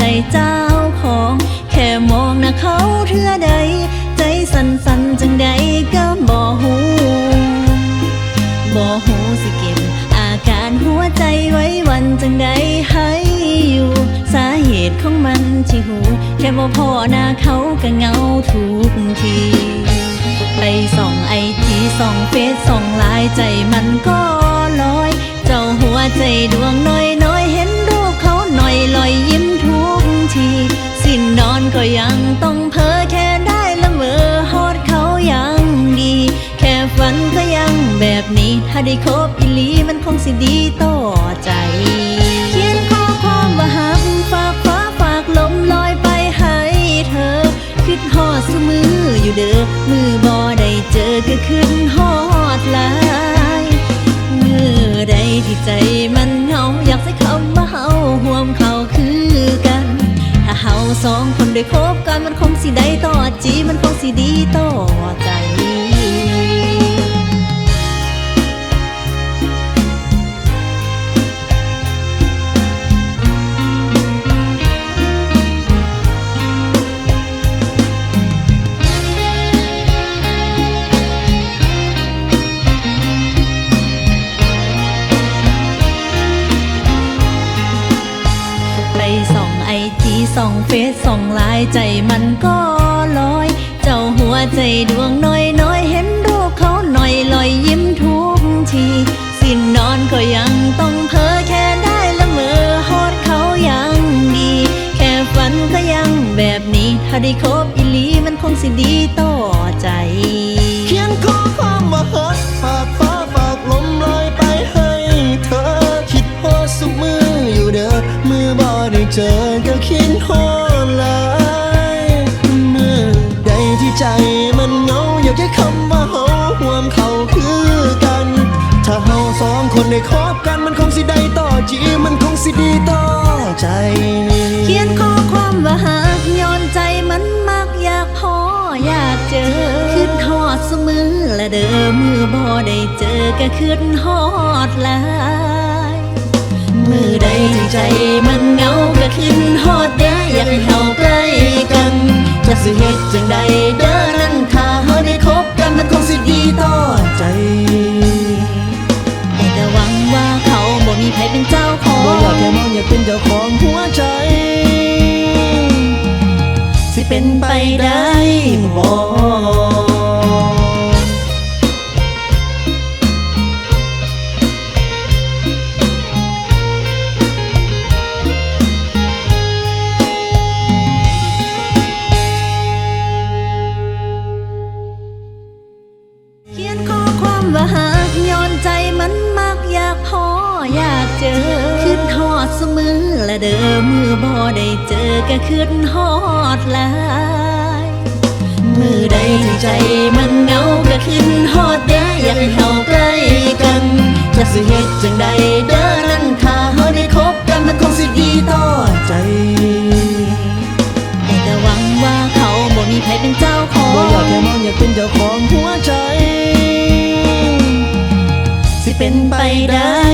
จเจ้าของ แค่มองหน้าเขาเทื่อใด ใจสั่นสั่นจังใดก็บ่หูบ่หูสิเก็บอาการหัวใจไว้วันจังใดให้อยู่ สาเหตุของมันที่หู แค่บ่พอหน้าเขาก็เงาทุกทีไปส่องไอจีส่องเฟซส่องไลน์ใจมันก็ลอย เจ้าหัวใจดวงน้อยน้อยเห็นรูปเขาหน่อยลอยยิ้ม สินอนก็ยังต้องเพ้อแค่ได้ละเมอฮอดเขายังดี แค่ฝันก็ยังแบบนี้ ถ้าได้คบอีลีมันคงสิดีต่อใจ เขียนข้อความว่าหักฝากฟ้าฝากลมลอยไปให้เธอ คิดฮอดสมืออยู่เด้อมือบ่ได้เจอก็ขึ้นฮอดลา องคนได้คบกันมันคงสิได้ต่อจีมันคงสิดีต่อใจ ส่องเฟซส่องไลน์ใจมันก็ลอย เจ้าหัวใจดวงน้อยน้อยเห็นรูปเขาหน่อยลอยยิ้มทุกที สิ้นนอนก็ยังต้องเพ้อแค่ได้ละเมอฮอดเขายังดี แค่ฝันก็ยังแบบนี้ ถ้าได้คบอีหลีมันคงสิดีต่อใจเขียนข้อความว่าฮักฝากฟ้าฝากลมลอยไปให้เธอ คิดฮอดสุมืออยู่เด้อมือบ่ได้เจอ องคนได้คบกันมันคงสิได้ต่อจีมันคงสิดีต่อใจ เขียนข้อความว่าหากย้อนใจมันมักอยากพออยากเจอขึ้นฮอดสมือละเด้อมือบ่ได้เจอก็ขึ้นฮอดลายมือใดที่ใจมันเหงาก็ขึ้นฮอดเด้ออยากให้เฮาใกล้กันจะสิเฮ็ด มีใครเป็นเจ้าขอบ่อยากแค่มองอยากเป็นเจ้าของหัวใจ สิเป็นไปได้บ่ อยากเจอขึ้นฮอดเสมอและเดิมมือบ่ได้เจอก็ขึ้นฮอดลายมือใดที่ใจมันเหงาก็ขึ้นฮอดเด้ออยากให้เฮาใกล้กันจะสิเฮ็ดจังใดเด้อนั้นถ้าเฮาได้คบกันมันคงสิดีต่อใจแต่หวังว่าเขาบ่มีใครเป็นเจ้าของบ่อยากให้มองอยากเป็นเจ้าของหัวใจ สิเป็นไปได้